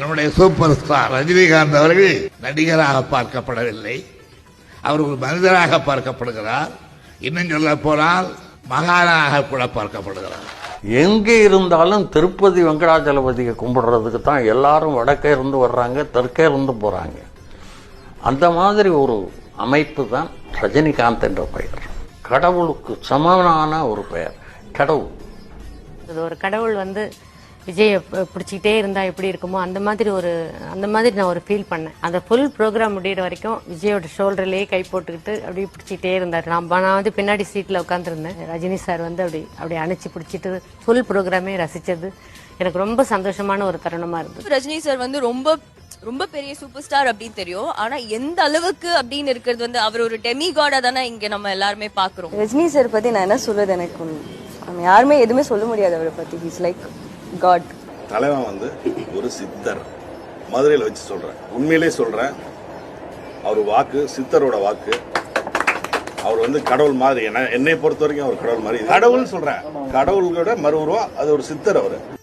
நம்முடைய super star Rajinikanth அவர்கள் நடிகராக பார்க்கப்படவில்லை. அவர் ஒரு மனிதராக பார்க்கப்படுகிறார். இன்னும் சொல்ல போனால் மகானாக கூட பார்க்கப்படுகிறார். எங்கே இருந்தாலும் திருப்பதி வெங்கடாச்சலபதியை கும்பிடுறதுக்கு தான் எல்லாரும் வடக்கே இருந்து வர்றாங்க தெற்கே இருந்து போகிறாங்க அந்த மாதிரி ஒரு அமைப்பு தான் ரஜினிகாந்த் என்ற பெயர். கடவுளுக்கு சமனான ஒரு பெயர் கடவுள். இது ஒரு கடவுள் வந்து விஜயை பிடிச்சிக்கிட்டே இருந்தா எப்படி இருக்குமோ அந்த மாதிரி ஒரு அந்த மாதிரி நான் ஒரு ஃபீல் பண்ணேன். அந்த ஃபுல் ப்ரோக்ராம் முடியிற வரைக்கும் விஜயோட ஷோல்டர்லயே கை போட்டுக்கிட்டு அப்படியே பிடிச்சிக்கிட்டே இருந்தார். நான் நான் வந்து பின்னாடி சீட்ல உட்காந்துருந்தேன் ரஜினி சார் வந்து அப்படி அப்படி அணைச்சு பிடிச்சிட்டு ஃபுல் ப்ரோக்ராமே ரசிச்சது. எனக்கு ரொம்ப சந்தோஷமான ஒரு தருணமா இருந்தது. ரஜினி சார் வந்து ரொம்ப ரொம்ப பெரிய சூப்பர் ஸ்டார் அப்படின்னு தெரியும். ஆனா எந்த அளவுக்கு அப்படின்னு இருக்கிறது வந்து அவர் ஒரு டெமி காடா தானே இங்க நம்ம எல்லாருமே பாக்குறோம். ரஜினி சார் பத்தி நான் என்ன சொல்றது எனக்கு? நம்ம யாருமே எதுவுமே சொல்ல முடியாது அவரை பத்தி. ஹீஸ் லைக் காட் தலைவன் வந்து ஒரு சித்தர். மதுரையில் வச்சு சொல்றேன். உண்மையிலே சொல்றேன். அவர் வாக்கு சித்தரோட வாக்கு. அவர் வந்து கடவுள் மாதிரி. என்ன என்னை பொறுத்த வரைக்கும் அவர் கடவுள் மாதிரி. கடவுள்னு சொல்றேன். கடவுளோட மறு அது ஒரு சித்தர் அவர்.